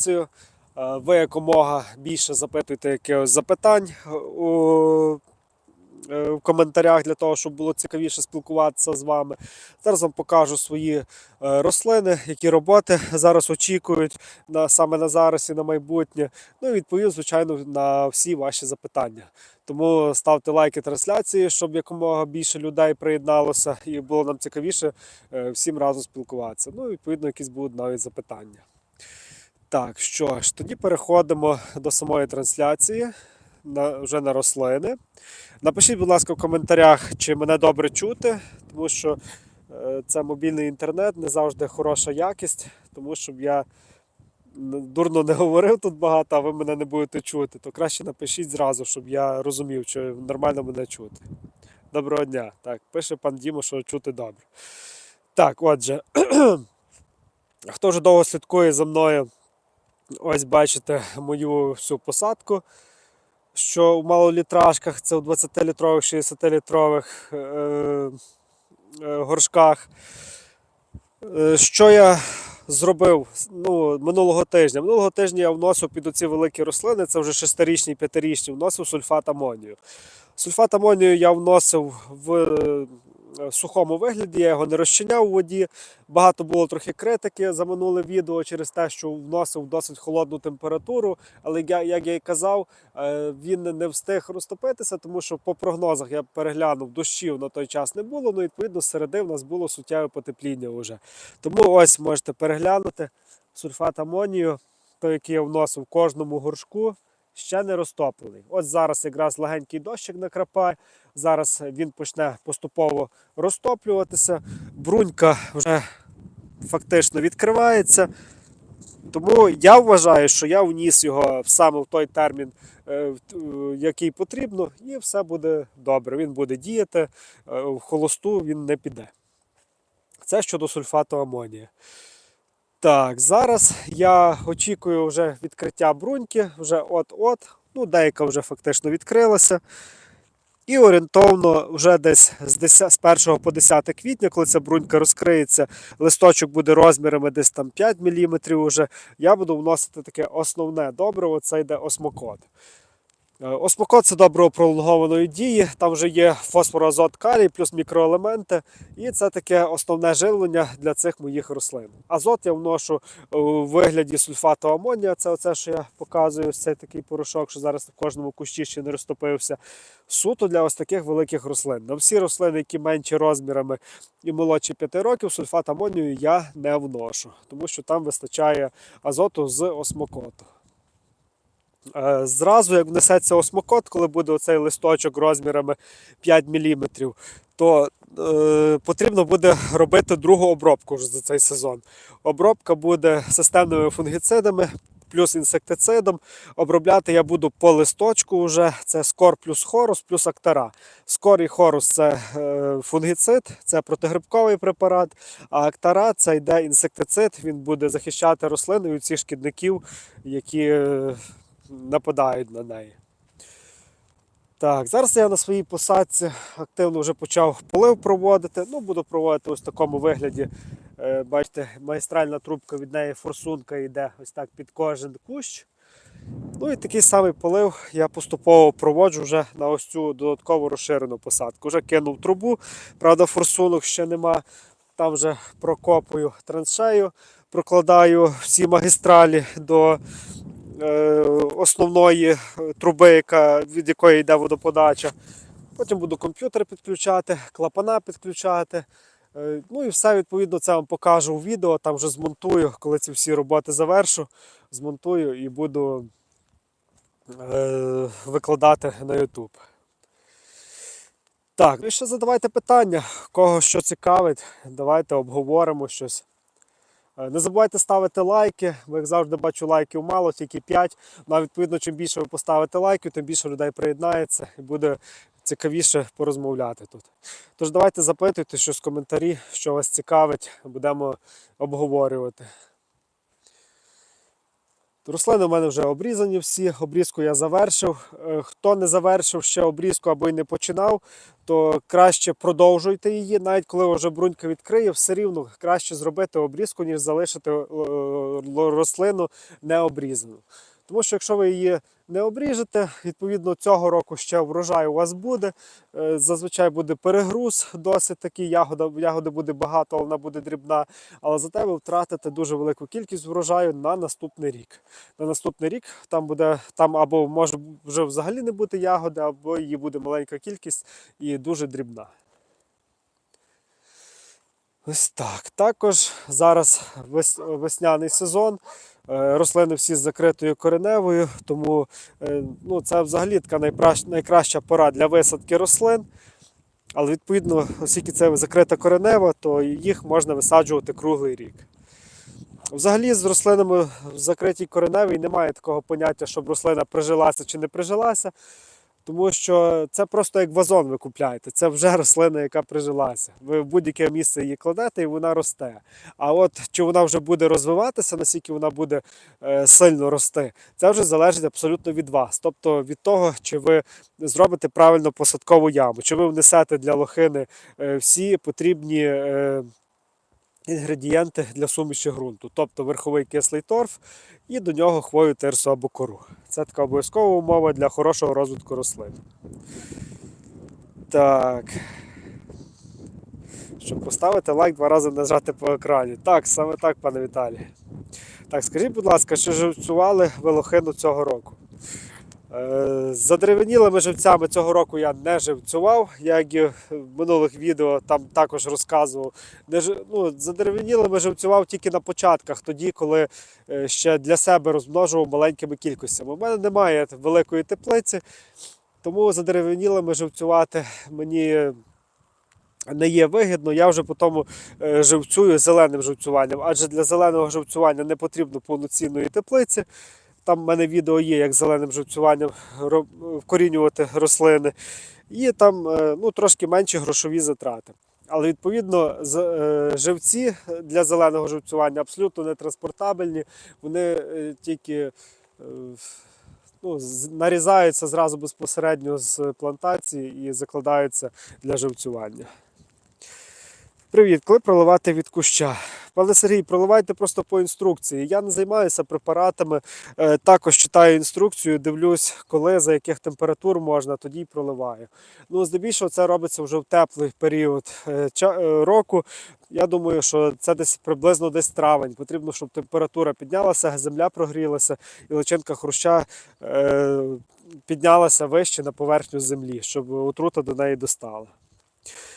трансляцію. Е, Ви якомога більше запитуйте якихось запитань у е, коментарях для того, щоб було цікавіше спілкуватися з вами. Зараз вам покажу свої е, рослини, які роботи зараз очікують на, саме на зараз і на майбутнє. Ну і відповім, звичайно, на всі ваші запитання. Тому ставте лайки трансляції, щоб якомога більше людей приєдналося і було нам цікавіше е, всім разом спілкуватися. Ну, і, відповідно, якісь будуть навіть запитання. Так, що ж, тоді переходимо до самої трансляції на, вже на рослини. Напишіть, будь ласка, в коментарях, чи мене добре чути, тому що е, це мобільний інтернет, не завжди хороша якість, тому щоб я дурно не говорив тут багато, а ви мене не будете чути, то краще напишіть зразу, щоб я розумів, чи нормально мене чути. Доброго дня. Так, пише пан Дімо, що чути добре. Так, отже, хто вже довго слідкує за мною, ось бачите мою всю посадку що в малолітражках, це в 20-літрових, 60-літрових е, е, горшках. Е, Що я зробив ну, минулого тижня? Минулого тижня я вносив під оці великі рослини, це вже 6-річні, 5-річні, вносив сульфат амонію. Сульфат амонію я вносив в е, сухому вигляді, я його не розчиняв у воді. Багато було трохи критики за минуле відео через те, що вносив досить холодну температуру. Але як я і казав, е, він не встиг розтопитися, тому що по прогнозах я переглянув, дощів на той час не було. Ну, відповідно, середи в нас було суттєве потепління вже. Тому ось можете переглянути сульфат амонію, той, який я вносив в кожному горшку. Ще не розтоплений. Ось зараз якраз легенький дощик накрапає. Зараз він почне поступово розтоплюватися. Брунька вже фактично відкривається. Тому я вважаю, що я вніс його саме в той термін, е, е, який потрібно, і все буде добре. Він буде діяти, е, в холосту він не піде. Це щодо сульфату амонія. Так, зараз я очікую вже відкриття бруньки, вже от-от. Ну, деяка вже фактично відкрилася. І орієнтовно вже десь з 10, з 1 по 10 квітня, коли ця брунька розкриється, листочок буде розмірами десь там 5 мм уже, я буду вносити таке основне добриво, це йде осмокот. Е, Осмокот це добриво пролонгованої дії, там вже є фосфор, азот, калій, плюс мікроелементи, і це таке основне живлення для цих моїх рослин. Азот я вношу у вигляді сульфату амонія, це оце, що я показую, цей такий порошок, що зараз в кожному кущі ще не розтопився. Суто для ось таких великих рослин. На всі рослини, які менші розмірами і молодші 5 років, сульфат амонію я не вношу, тому що там вистачає азоту з осмокоту. Е, Зразу, як внесеться осмокот, коли буде оцей листочок розмірами 5 мм, то е, потрібно буде робити другу обробку вже за цей сезон. Обробка буде системними фунгіцидами плюс інсектицидом. Обробляти я буду по листочку вже. Це скор плюс хорус плюс актара. Скор і хорус це е, фунгіцид, це протигрибковий препарат, а актара це йде інсектицид, він буде захищати рослини від цих шкідників, які е, нападають на неї. Так, зараз я на своїй посадці активно вже почав полив проводити. Ну, буду проводити ось в такому вигляді. Е, Бачите, магістральна трубка від неї форсунка йде ось так під кожен кущ. Ну і такий самий полив я поступово проводжу вже на ось цю додаткову розширену посадку. Вже кинув трубу, правда, форсунок ще нема. Там вже прокопую траншею, прокладаю всі магістралі до основної е, труби, яка, від якої йде водоподача. Потім буду комп'ютер підключати, клапана підключати. Е, Ну і все відповідно це вам покажу у відео. Там вже змонтую, коли ці всі роботи завершу, змонтую і буду е, викладати на YouTube. Так, ну і ще задавайте питання, кого що цікавить, давайте обговоримо щось. Е, Не забувайте ставити лайки, бо як завжди бачу лайків мало, тільки 5. Ну, а відповідно, чим більше ви поставите лайків, тим більше людей приєднається і буде цікавіше порозмовляти тут. Тож давайте запитуйте щось в коментарі, що вас цікавить, будемо обговорювати. Рослини в мене вже обрізані всі, обрізку я завершив. Е, Хто не завершив ще обрізку або й не починав, то краще продовжуйте її. Навіть коли вже брунька відкриє, все рівно краще зробити обрізку, ніж залишити е, рослину необрізану. Тому що якщо ви її не обріжете, відповідно цього року ще врожай у вас буде. Е, Зазвичай буде перегруз, досить такий, ягода, ягоди буде багато, вона буде дрібна. Але зате ви втратите дуже велику кількість врожаю на наступний рік. На наступний рік там буде там або може вже взагалі не бути ягоди, або її буде маленька кількість і дуже дрібна. Ось так. Також зараз весняний сезон. Е, Рослини всі з закритою кореневою, тому е, ну, це взагалі така найпращ- найкраща пора для висадки рослин. Але відповідно, оскільки це закрита коренева, то їх можна висаджувати круглий рік. Взагалі з рослинами в закритій кореневій немає такого поняття, щоб рослина прижилася чи не прижилася. Тому що це просто як вазон ви купляєте. Це вже рослина, яка прижилася. Ви в будь-яке місце її кладете і вона росте. А от чи вона вже буде розвиватися, наскільки вона буде е, сильно рости, це вже залежить абсолютно від вас. Тобто від того, чи ви зробите правильно посадкову яму, чи ви внесете для лохини е, всі потрібні. Е, Інгредієнти для суміші ґрунту, тобто верховий кислий торф і до нього хвою тирсу або кору. Це така обов'язкова умова для хорошого розвитку рослин. Так. Щоб поставити лайк, два рази нажати по екрані. Так, саме так, пане Віталій. Так, скажіть, будь ласка, чи живцювали вилохину цього року? Е, З задеревенілими живцями цього року я не живцював, як і в минулих відео там також розказував. Ну, з задеревенілими живцював тільки на початках, тоді, коли е, ще для себе розмножував маленькими кількостями. У мене немає великої теплиці, тому задеревенілими живцювати мені не є вигідно. Я вже по тому е, живцюю зеленим живцюванням, адже для зеленого живцювання не потрібно повноцінної теплиці. Там в мене відео є, як зеленим живцюванням вкорінювати рослини. І там е, ну, трошки менші грошові затрати. Але відповідно е, живці для зеленого живцювання абсолютно не транспортабельні. Вони е, тільки ну, нарізаються зразу безпосередньо з плантації і закладаються для живцювання. Привіт, коли проливати від куща? Пане Сергій, проливайте просто по інструкції. Я не займаюся препаратами, е, також читаю інструкцію, дивлюсь, коли, за яких температур можна, тоді й проливаю. Ну, здебільшого це робиться вже в теплий період е, е, року. Я думаю, що це десь приблизно десь травень. Потрібно, щоб температура піднялася, земля прогрілася і личинка хруща е, піднялася вище на поверхню землі, щоб отрута до неї достала.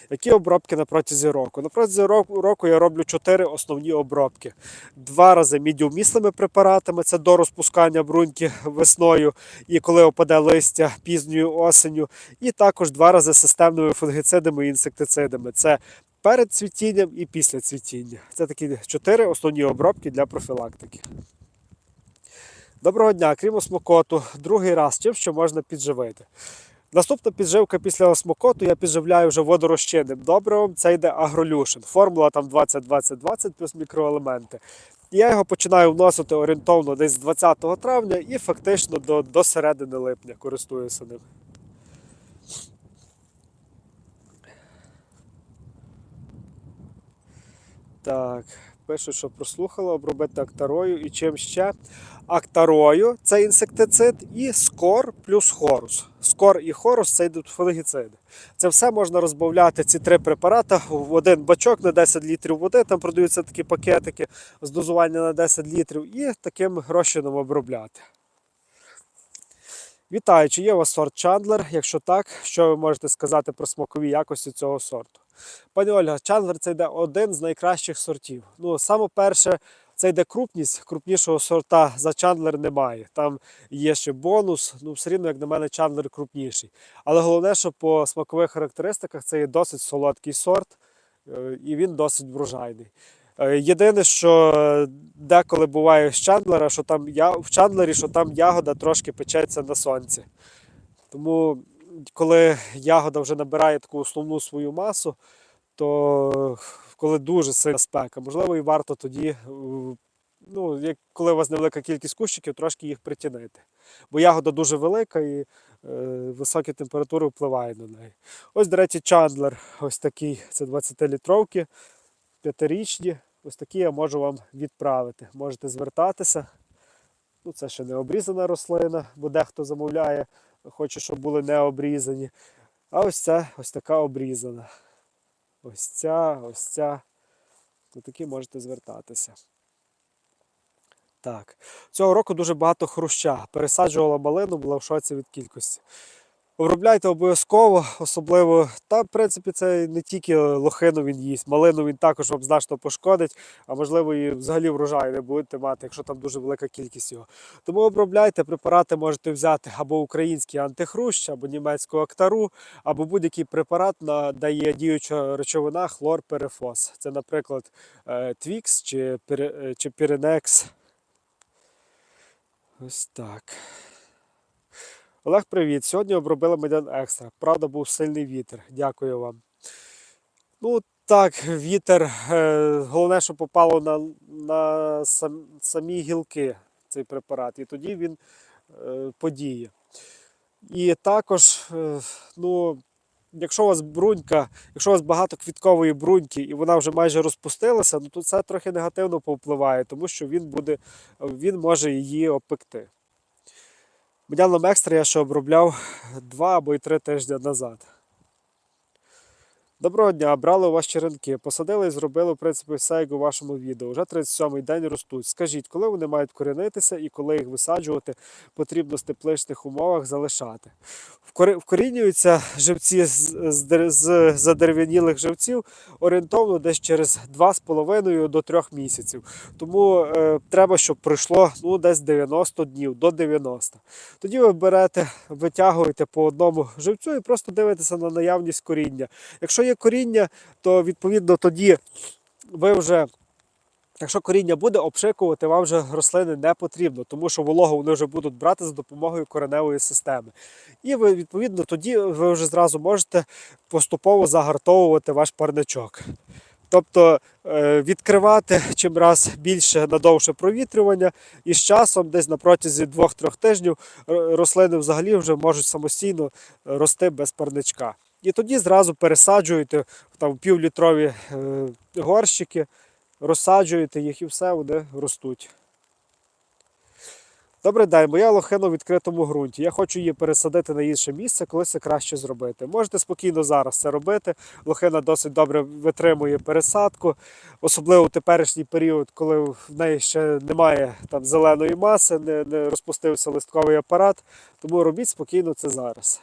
Які обробки на протязі року? На протязі року я роблю чотири основні обробки. Два рази мідіумісними препаратами це до розпускання бруньки весною і коли опаде листя пізньою осенню. І також два рази системними фунгіцидами і інсектицидами. Це перед цвітінням і після цвітіння. Це такі чотири основні обробки для профілактики. Доброго дня, крім осмокоту, другий раз чим що можна підживити. Наступна підживка після осмокоту я підживляю вже водорозчинним добривом. Це йде агролюшин. Формула там 20-20-20 плюс мікроелементи. Я його починаю вносити орієнтовно десь з 20 травня і фактично до, до середини липня користуюся ним. Так, пишуть, що прослухали, обробити актарою і чим ще. Актарою це інсектицид, і скор плюс хорус. Скор і хорус це йдуть фунгіциди. Це все можна розбавляти, ці три препарати в один бачок на 10 літрів води. Там продаються такі пакетики з дозування на 10 літрів, і таким розчином обробляти. Вітаю, чи є у вас сорт Чандлер? Якщо так, що ви можете сказати про смакові якості цього сорту? Пані Ольга, Чандлер це йде один з найкращих сортів. Ну, саме перше, це йде крупність, крупнішого сорта за Чандлер немає. Там є ще бонус, ну все рівно, як на мене, Чандлер крупніший. Але головне, що по смакових характеристиках це є досить солодкий сорт, е, і він досить врожайний. Е, Єдине, що е, деколи буває з Чандлера, що там я в Чандлері, що там ягода трошки печеться на сонці. Тому, коли ягода вже набирає таку основну свою масу, то коли дуже сильна спека, можливо, і варто тоді е, ну, як, коли у вас невелика кількість кущиків, трошки їх притінити. Бо ягода дуже велика і е, високі температури впливають на неї. Ось, до речі, чандлер, ось такий, це 20-літровки, п'ятирічні. Ось такі я можу вам відправити. Можете звертатися. Ну, це ще не обрізана рослина, бо дехто замовляє, хоче, щоб були не обрізані. А ось це ось така обрізана. Ось ця, ось ця. То такі можете звертатися. Так. Цього року дуже багато хруща. Пересаджувала малину, була в шоці від кількості. Обробляйте обов'язково, особливо, та в принципі це не тільки лохину він їсть, малину він також вам значно пошкодить, а можливо і взагалі врожаю не будете мати, якщо там дуже велика кількість його. Тому обробляйте, препарати можете взяти або український антихрущ, або німецьку актару, або будь-який препарат, на, де є діюча речовина хлорперифос. Це, наприклад, е, Twix чи, е, чи Pyrenex. Ось так. Олег, привіт. Сьогодні обробили медян екстра. Правда, був сильний вітер. Дякую вам. Ну, так, вітер. е, Головне, що попало на, на сам, самі гілки цей препарат, і тоді він е, подіє. І також, е, ну, якщо у вас брунька, якщо у вас багато квіткової бруньки і вона вже майже розпустилася, ну, то це трохи негативно повпливає, тому що він буде, він може її опекти. Медяном екстра я ще обробляв два або й три тижні назад. Доброго дня, брали у вас черенки, посадили і зробили, в принципі, все як у вашому відео. Вже 37-й день ростуть. Скажіть, коли вони мають корінитися і коли їх висаджувати, потрібно в тепличних умовах залишати. Вкорінюються живці з, задерев'янілих живців орієнтовно десь через 2,5 до 3 місяців. Тому е, треба, щоб пройшло ну, десь 90 днів до 90. Тоді ви берете, витягуєте по одному живцю і просто дивитеся на наявність коріння. Якщо є коріння, то відповідно тоді ви вже. Якщо коріння буде обшикувати, вам вже рослини не потрібно, тому що вологу вони вже будуть брати за допомогою кореневої системи. І ви, відповідно, тоді ви вже зразу можете поступово загартовувати ваш парничок. Тобто е, відкривати чим раз більше надовше провітрювання, і з часом, десь на протязі 2-3 тижнів, рослини взагалі вже можуть самостійно рости без парничка. І тоді зразу пересаджуєте в півлітрові е, горщики, розсаджуєте їх і все, вони ростуть. Добрий день, моя лохина у відкритому ґрунті. Я хочу її пересадити на інше місце, коли це краще зробити. Можете спокійно зараз це робити. Лохина досить добре витримує пересадку, особливо в теперішній період, коли в неї ще немає там зеленої маси, не, не розпустився листковий апарат. Тому робіть спокійно це зараз.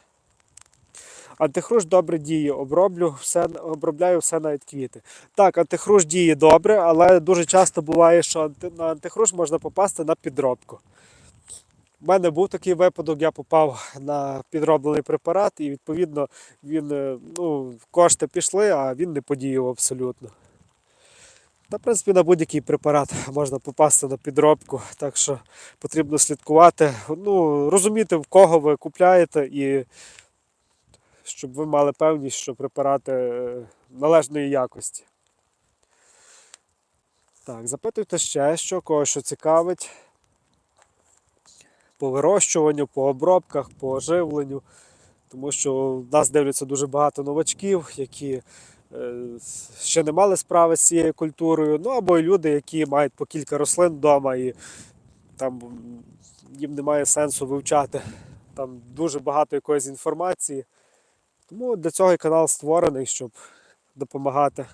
Антихруш добре діє, оброблю все, обробляю все навіть квіти. Так, антихруш діє добре, але дуже часто буває, що на антихруш можна попасти на підробку. У мене був такий випадок, я попав на підроблений препарат, і відповідно він, е, ну, кошти пішли, а він не подіяв абсолютно. Та, в принципі, на будь-який препарат можна попасти на підробку, так що потрібно слідкувати, ну, розуміти, в кого ви купляєте, і щоб ви мали певність, що препарати е, належної якості. Так, запитуйте ще, що кого що цікавить по вирощуванню, по обробках, по оживленню. Тому що в нас дивляться дуже багато новачків, які е, ще не мали справи з цією культурою. Ну або й люди, які мають по кілька рослин вдома і там їм немає сенсу вивчати там дуже багато якоїсь інформації. Тому для цього і канал створений, щоб допомагати.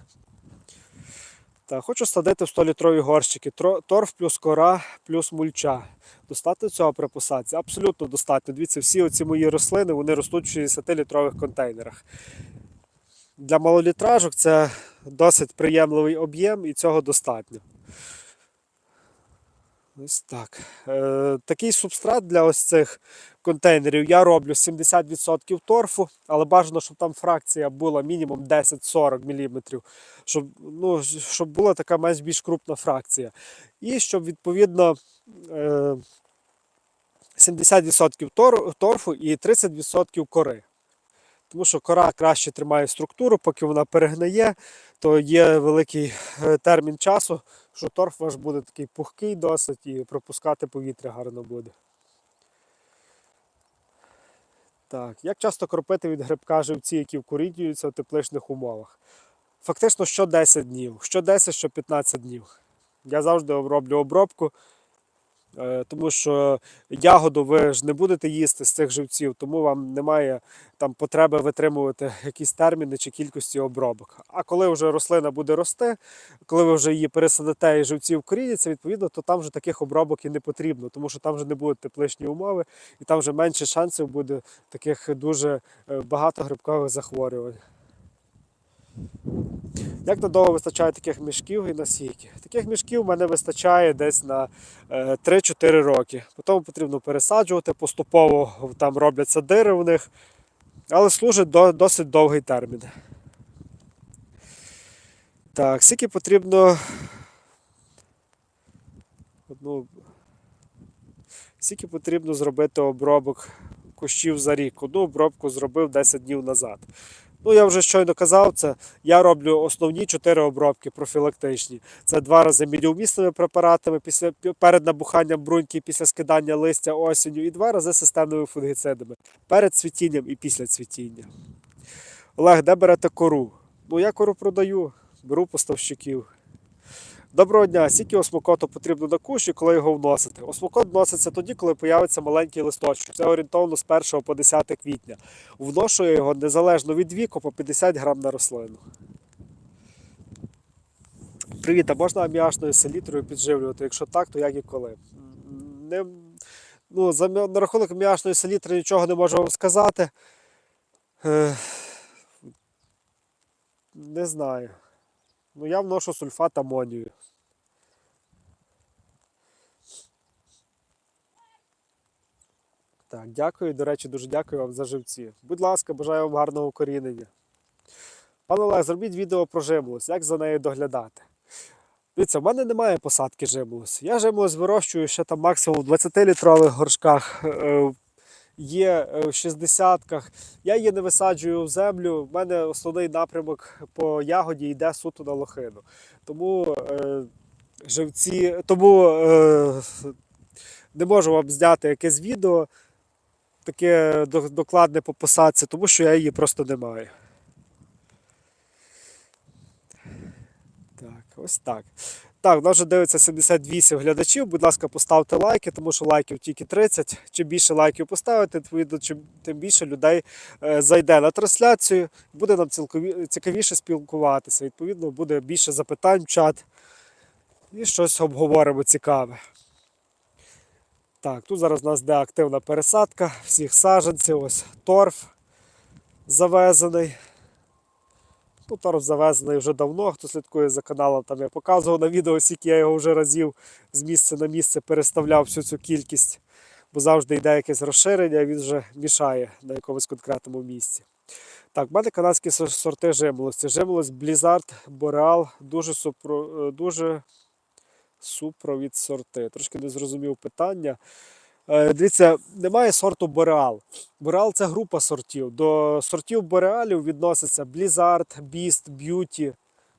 Та хочу садити в 100-літрові горщики. Торф плюс кора плюс мульча. Достатньо цього при? Абсолютно достатньо. Дивіться, всі оці мої рослини вони ростуть в 60-літрових контейнерах. Для малолітражок це досить приємливий об'єм і цього достатньо. Ось так. Е, такий субстрат для ось цих контейнерів я роблю 70% торфу, але бажано, щоб там фракція була мінімум 10-40 мм, щоб, ну, щоб була така менш більш крупна фракція. І щоб відповідно е, 70% торфу і 30% кори. Тому що кора краще тримає структуру, поки вона перегниє, то є великий е, термін часу, що торф ваш буде такий пухкий досить і пропускати повітря гарно буде. Так, як часто кропити від грибка живці, які вкорінюються в тепличних умовах? Фактично що 10 днів, що 10, що 15 днів. Я завжди роблю обробку, тому що ягоду ви ж не будете їсти з цих живців, тому вам немає там потреби витримувати якісь терміни чи кількості обробок. А коли вже рослина буде рости, коли ви вже її пересадите і живці вкоріняться, відповідно, то там вже таких обробок і не потрібно, тому що там вже не будуть тепличні умови, і там вже менше шансів буде таких дуже е, багато грибкових захворювань. Як надовго вистачає таких мішків і насійки? Таких мішків в мене вистачає десь на е, 3-4 роки. Потім потрібно пересаджувати, поступово там робляться дири в них, але служить до, досить довгий термін. Так, скільки потрібно. Одну... Скільки потрібно зробити обробок кущів за рік? Одну обробку зробив 10 днів назад. Ну, я вже щойно казав, це я роблю основні чотири обробки профілактичні. Це два рази мідіумісними препаратами після перед набуханням бруньки, після скидання листя осінню, і два рази системними фунгіцидами перед цвітінням і після цвітіння. Олег, де берете кору? Ну, я кору продаю, беру поставщиків. Доброго дня, скільки осмокоту потрібно на кущ і коли його вносити? Осмокот вноситься тоді, коли появиться маленький листочок. Це орієнтовно з 1 по 10 квітня. Вношу я його незалежно від віку по 50 грам на рослину. Привіт, а можна аміачною селітрою підживлювати? Якщо так, то як і коли? Не, ну, за, на рахунок аміачної селітри нічого не можу вам сказати. Е, не знаю. Ну, я вношу сульфат амонію. Так, дякую. До речі, дуже дякую вам за живці. Будь ласка, бажаю вам гарного укорінення. Пане Олег, зробіть відео про жимолость, як за нею доглядати. Дивіться, в мене немає посадки жимолості. Я жимолость вирощую ще там максимум в 20-літрових горшках. е, Є е, в 60-ках. Я її не висаджую в землю. У мене основний напрямок по ягоді йде суто на лохину. Тому е, живці, тому не можу вам зняти якесь відео таке докладне по тому що я її просто не маю. Так, ось так. Так, в нас вже дивиться 78 глядачів. Будь ласка, поставте лайки, тому що лайків тільки 30. Чим більше лайків поставите, тим більше людей е, зайде на трансляцію, буде нам цікавіше спілкуватися. Відповідно, буде більше запитань в чат і щось обговоримо цікаве. Так, тут зараз у нас йде активна пересадка всіх саджанців. Ось торф завезений. Ну, торф завезений вже давно. Хто слідкує за каналом, там я показував на відео, скільки я його вже разів з місця на місце переставляв всю цю кількість, бо завжди йде якесь розширення, він вже мішає на якомусь конкретному місці. Так, в мене канадські сорти жимолості. Жимолость Blizzard, Boreal, дуже, супро, дуже супровід сорти. Трошки не зрозумів питання. Е, Дивіться, немає сорту Бореал. Бореал це група сортів. До сортів Бореалів відносяться Blizzard, Beast, Beauty.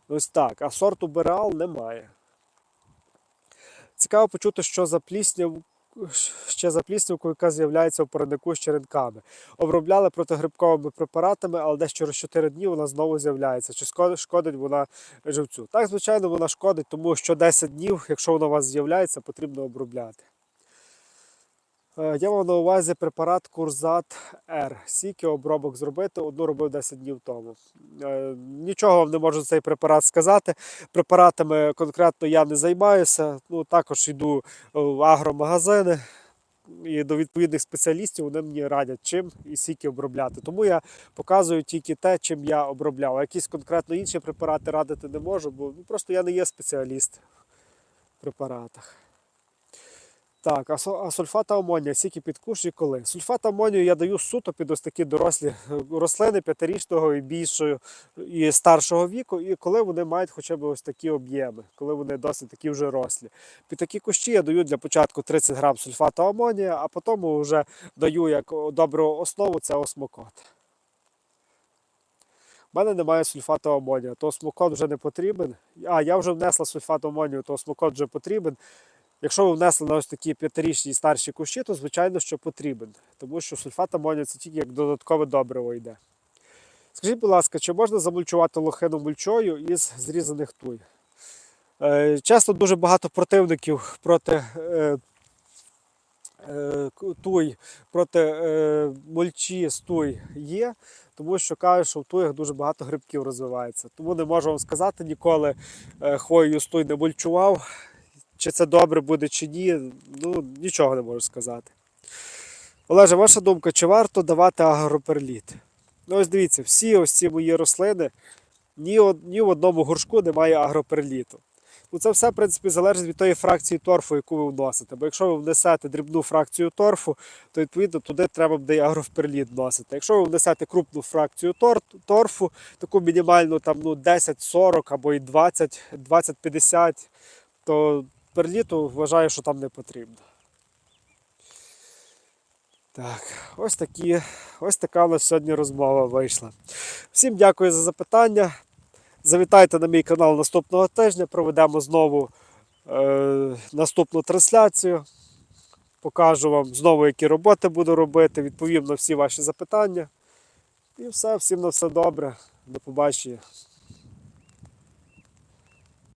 Ось так. А сорту Бореал немає. Цікаво почути, що за плісняв. Ще за пліснявку, яка з'являється в парнику з черенками. Обробляли протигрибковими препаратами, але десь через 4 дні вона знову з'являється. Чи шкодить вона живцю? Так, звичайно, вона шкодить, тому що 10 днів, якщо вона у вас з'являється, потрібно обробляти. Е, Я мав на увазі препарат Курзат Р. Скільки обробок зробити, одну робив 10 днів тому. Е, Нічого вам не можу цей препарат сказати. Препаратами конкретно я не займаюся. Ну, також йду в агромагазини і до відповідних спеціалістів вони мені радять, чим і скільки обробляти. Тому я показую тільки те, чим я обробляв. А якісь конкретно інші препарати радити не можу, бо ну, просто я не є спеціаліст в препаратах. Так, а, сульфат амонія, скільки під куш і коли? Сульфат амонію я даю суто під ось такі дорослі е, рослини п'ятирічного і більшого і старшого віку, і коли вони мають хоча б ось такі об'єми, коли вони досить такі вже рослі. Під такі кущі я даю для початку 30 грам сульфату амонія, а потім вже даю як добру основу це осмокот. У мене немає сульфату амонію, то осмокот вже не потрібен. А, я вже внесла сульфат амонію, то осмокот вже потрібен. Якщо ви внесли на ось такі п'ятирічні і старші кущі, то звичайно, що потрібен. Тому що сульфат амонію це тільки як додаткове добриво йде. Скажіть, будь ласка, чи можна замульчувати лохину мульчою із зрізаних туй? Е, Часто дуже багато противників проти е, е, туй, проти мульчі з туй є, тому що кажуть, що в туях дуже багато грибків розвивається. Тому не можу вам сказати ніколи хвоєю з туй не мульчував. Чи це добре буде, чи ні, ну нічого не можу сказати. Олеже, ваша думка, чи варто давати агроперліт? Ну, ось дивіться, всі ось ці мої рослини, ні, ні в одному горшку немає агроперліту. Ну, це все, в принципі, залежить від тої фракції торфу, яку ви вносите. Бо якщо ви внесете дрібну фракцію торфу, то відповідно туди треба буде і агроперліт вносити. Якщо ви внесете крупну фракцію тор- торфу, таку мінімальну там, ну, 10-40 або і 20, 20-50, то перліту вважаю, що там не потрібно. Так, ось такі, ось така у нас сьогодні розмова вийшла. Всім дякую за запитання. Завітайте на мій канал наступного тижня. Проведемо знову е, наступну трансляцію. Покажу вам знову, які роботи буду робити, відповім на всі ваші запитання. І все, всім на все добре. До побачення.